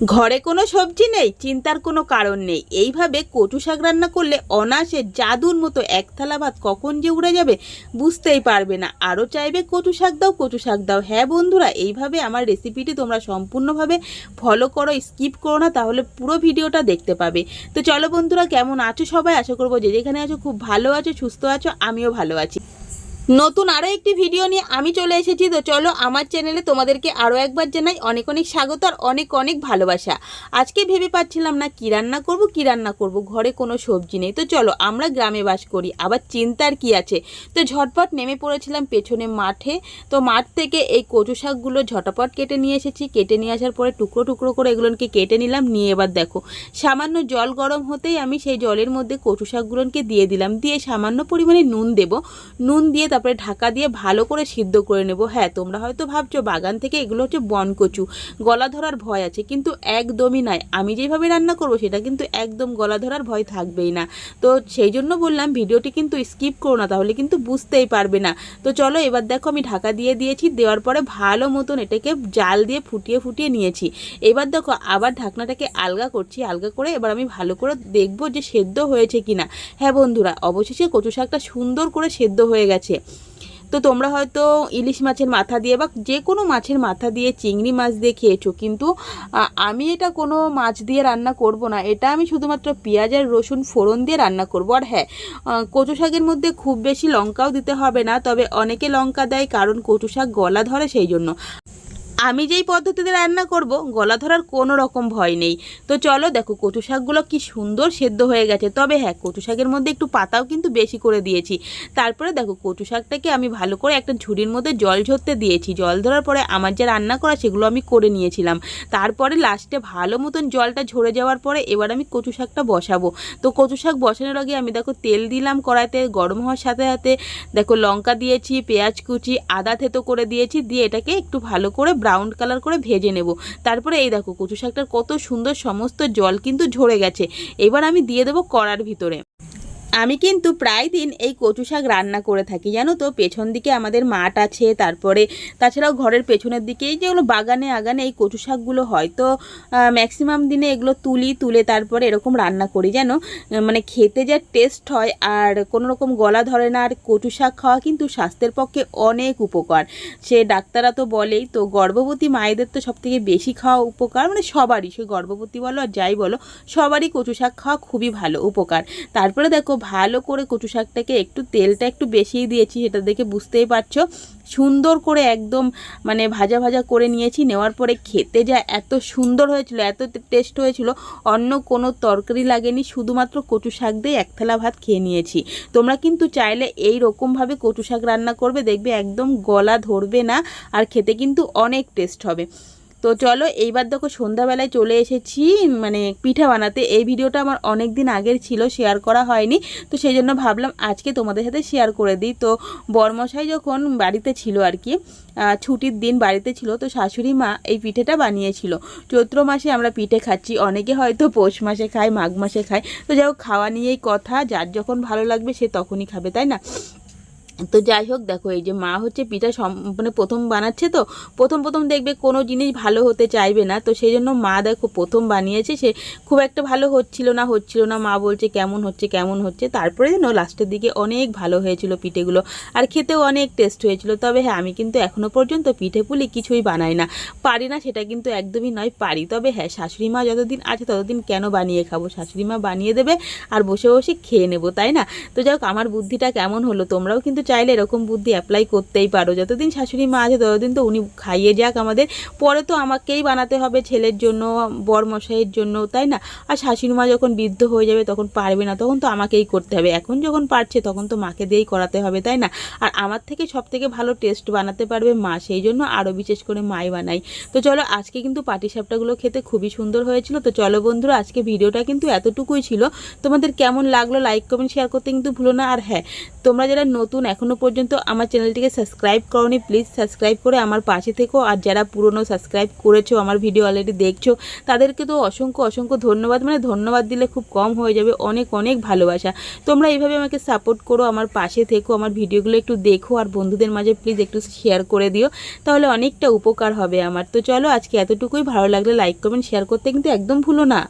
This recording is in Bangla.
ঘরে কোনো সবজি নেই, চিন্তার কোনো কারণ নেই। এইভাবে কচু শাক রান্না করলে অনায়াসে জাদুর মতো এক থালা ভাত কখন যে উড়ে যাবে বুঝতেই পারবে না। আরও চাইবে, কচু শাক দাও, কচু শাক দাও। হ্যাঁ বন্ধুরা, এইভাবে আমার রেসিপিটি তোমরা সম্পূর্ণভাবে ফলো করো স্কিপ করো না, তাহলে পুরো ভিডিওটা দেখতে পাবে। তো চলো বন্ধুরা, কেমন আছো সবাই? আশা করব যে যেখানে আছো খুব ভালো আছো, সুস্থ আছো, আমিও ভালো আছি। নতুন আরও একটি ভিডিও নিয়ে আমি চলে এসেছি। তো চলো আমার চ্যানেলে তোমাদেরকে আরও একবার জানাই অনেক অনেক স্বাগত আর অনেক অনেক ভালোবাসা। আজকে ভেবে পাচ্ছিলাম না কী রান্না করব, কী রান্না করব, ঘরে কোনো সবজি নেই। তো চলো আমরা গ্রামে বাস করি, আবার চিন্তার কি আছে? তো ঝটপট নেমে পড়েছিলাম পেছনে মাঠে। তো মাঠ থেকে এই কচু শাকগুলো ঝটপট কেটে নিয়ে এসেছি। কেটে নিয়ে আসার পরে টুকরো টুকরো করে এগুলোকে কেটে নিলাম। নিয়ে এবার দেখো, সামান্য জল গরম হতেই আমি সেই জলের মধ্যে কচু শাকগুলোকে দিয়ে দিলাম। দিয়ে সামান্য পরিমাণে নুন দেব। নুন দিয়ে তারপরে ঢাকা দিয়ে ভালো করে সিদ্ধ করে নেব। হ্যাঁ তোমরা হয়তো ভাবছ বাগান থেকে এগুলো হচ্ছে বনকচু। গলা ধরার ভয় আছে, কিন্তু একদমই নয়। আমি যেভাবে রান্না করব, সেটা কিন্তু একদম গলা ধরার ভয় থাকবেই না। তো সেই জন্য বললাম, ভিডিওটি কিন্তু স্কিপ করো না, তাহলে কিন্তু বুঝতেই পারবে না। তো চলো, এবার দেখো আমি ঢাকা দিয়ে দিয়েছি, দেওয়ার পরে ভালো মতন এটাকে জাল দিয়ে ফুটিয়ে ফুটিয়ে নিয়েছি। এবার দেখো, আবার ঢাকনাটাকে আলগা করছি, আলগা করে এবার আমি ভালো করে দেখব যে সেদ্ধ হয়েছে কিনা। হ্যাঁ বন্ধুরা, অবশেষে কচু শাকটা সুন্দর করে সেদ্ধ হয়ে গেছে। তো তোমরা হয়তো ইলিশ মাছের মাথা দিয়ে বা যে কোনো মাছের মাথা দিয়ে চিংড়ি মাছ দিয়ে খেয়েছো, কিন্তু আমি এটা কোনো মাছ দিয়ে রান্না করব না। এটা আমি শুধুমাত্র পেঁয়াজ আর রসুন ফোড়ন দিয়ে রান্না করব। আর হ্যাঁ কচু শাকের মধ্যে খুব বেশি লঙ্কাও দিতে হবে না, তবে অনেকে লঙ্কা দেয় কারণ কচু শাক গলা ধরে সেই জন্য। আমি যেই পদ্ধতিতে রান্না করব, গলা ধরার কোনো রকম ভয় নেই। তো চলো দেখো কচু শাকগুলো কি সুন্দর সেদ্ধ হয়ে গেছে। তবে হ্যাঁ কচু শাকের মধ্যে একটু পাতাও কিন্তু বেশি করে দিয়েছি। তারপরে দেখো কচু শাকটাকে আমি ভালো করে একটা ঝুড়ির মধ্যে জল ঝরতে দিয়েছি। জল ধরার পরে আমার যে রান্না করা সেগুলো আমি করে নিয়েছিলাম। তারপরে লাস্টে ভালো মতন জলটা ঝরে যাওয়ার পরে এবার আমি কচু শাকটা বসাবো। তো কচু শাক বসানোর আগে আমি দেখো তেল দিলাম কড়াইতে, গরম হওয়ার সাথে সাথে দেখো লঙ্কা দিয়েছি, পেঁয়াজ কুচি, আদা থেতো করে দিয়েছি। দিয়ে এটাকে একটু ভালো করে ব্রাউন কালার করে ভেজে নেব। তারপরে এই দেখো কচু শাকটার কত সুন্দর সমস্ত জল কিন্তু ঝরে গেছে। এবার আমি দিয়ে দেবো কড়ার ভিতরে। আমি কিন্তু প্রায় দিন এই কচু শাক রান্না করে থাকি, জানো তো? পেছন দিকে আমাদের মাঠ আছে, তারপরে তাছাড়াও ঘরের পেছনের দিকে এই যেগুলো বাগানে আগানে এই কচু শাকগুলো হয়। তো ম্যাক্সিমাম দিনে এগুলো তুলি, তুলে তারপরে এরকম রান্না করি, জানো? মানে খেতে যা টেস্ট হয় আর কোনো রকম গলা ধরে না, আর কচু শাক খাওয়া কিন্তু স্বাস্থ্যের পক্ষে অনেক উপকার। সে ডাক্তাররা তো বলেই, তো গর্ভবতী মায়েদের তো সবথেকে বেশি খাওয়া উপকার মানে সবারই, সে গর্ভবতী বলো আর যাই বলো, সবারই কচু শাক খাওয়া খুবই ভালো, উপকার। তারপরে দেখো ভালো করে কচু শাকটাকে একটু তেলটা একটু বেশিই দিয়েছি, সেটা দেখে বুঝতেই পারছ। সুন্দর করে একদম মানে ভাজা ভাজা করে নিয়েছি, নেওয়ার পরে খেতে যা এত সুন্দর হয়েছিল, এত টেস্ট হয়েছিল, অন্য কোনো তরকারি লাগেনি, শুধুমাত্র কচু শাক দিয়ে এক থালা ভাত খেয়ে নিয়েছি। তোমরা কিন্তু চাইলে এই রকমভাবে কচু শাক রান্না করবে, দেখবে একদম গলা ধরবে না, আর খেতে কিন্তু অনেক টেস্ট হবে। তো চলো এইবার দেখো সন্ধ্যাবেলায় চলে এসেছি মানে পিঠা বানাতে। এই ভিডিওটা আমার অনেক দিন আগের ছিল শেয়ার করা হয়নি। তো সেই জন্য ভাবলাম আজকে তোমাদের সাথে শেয়ার করে দিই। তো বরমশাই যখন বাড়িতে ছিল আর কি ছুটির দিন বাড়িতে ছিল, তো শাশুড়ি মা এই পিঠেটা বানিয়েছিল। চৈত্র মাসে আমরা পিঠে খাচ্ছি, অনেকে হয়তো পৌষ মাসে খায়, মাঘ মাসে খায়। তো যাই খাওয়া নিয়েই কথা, যার যখন ভালো লাগবে সে তখনই খাবে, তাই না? তো যাই হোক, দেখো, এই যে মা হচ্ছে পিঠা মানে প্রথম বানাচ্ছে তো, প্রথম প্রথম দেখবে কোনো জিনিস ভালো হতে চাইবে না, তো সেই জন্য মা দেখো প্রথম বানিয়েছে, সে খুব একটা ভালো হচ্ছিল না হচ্ছিল না, মা বলছে কেমন হচ্ছে কেমন হচ্ছে, তারপরে যেন লাস্টের দিকে অনেক ভালো হয়েছিল পিঠেগুলো, আর খেতেও অনেক টেস্ট হয়েছিল, তবে হ্যাঁ আমি কিন্তু এখনও পর্যন্ত পিঠে পুলি কিছুই বানাই না, পারি না সেটা কিন্তু একদমই নয়, পারি, তবে হ্যাঁ শাশুড়ি মা যতদিন আছে ততদিন কেন বানিয়ে খাব, শাশুড়ি মা বানিয়ে দেবে আর বসে বসে খেয়ে নেব, তাই না? তো যাই হোক, আমার বুদ্ধিটা কেমন হলো তোমরাও কিন্তু চাইলে এরকম বুদ্ধি অ্যাপ্লাই করতেই পারো। যতদিন শাশুড়ি মা আছে, ততদিন তো উনি খাইয়ে যাক আমাদের। পরে তো আমাকেই বানাতে হবে ছেলের জন্য বর মশাইয়ের জন্য, তাই না? আর শাশুড়ি মা যখন বৃদ্ধ হয়ে যাবে তখন পারবে না, তখন তো আমাকেই করতে হবে। এখন যখন পারছে তখন তো মাকে দিয়েই করাতে হবে, তাই না? আর আমার থেকে সব থেকে ভালো টেস্ট বানাতে পারবে মা, সেই জন্য আরও বিশেষ করে মাই বানাই। তো চলো, আজকে কিন্তু পাটিসাপটাগুলো খেতে খুবই সুন্দর হয়েছিল। তো চলো বন্ধুরা, আজকে ভিডিওটা কিন্তু এতটুকুই ছিল। তোমাদের কেমন লাগল লাইক কমেন্ট শেয়ার করতে কিন্তু ভুলো না। আর হ্যাঁ তোমরা যারা নতুন এখনও পর্যন্ত আমার চ্যানেলটিকে সাবস্ক্রাইব করনি প্লিজ সাবস্ক্রাইব করে আমার পাশে থেকো। আর যারা পুরনো সাবস্ক্রাইব করেছ, আমার ভিডিও অলরেডি দেখছ, তাদেরকে তো অসংখ্য অসংখ্য ধন্যবাদ। মানে ধন্যবাদ দিলে খুব কম হয়ে যাবে, অনেক অনেক ভালোবাসা। তোমরা এইভাবে আমাকে সাপোর্ট করো, আমার পাশে থেকো, আমার ভিডিওগুলো একটু দেখো, আর বন্ধুদের মাঝে প্লিজ একটু শেয়ার করে দিও, তাহলে অনেকটা উপকার হবে আমার। তো চলো আজকে এতটুকুই, ভালো লাগলে লাইক কমেন্ট শেয়ার করতে কিন্তু একদম ভুলো না।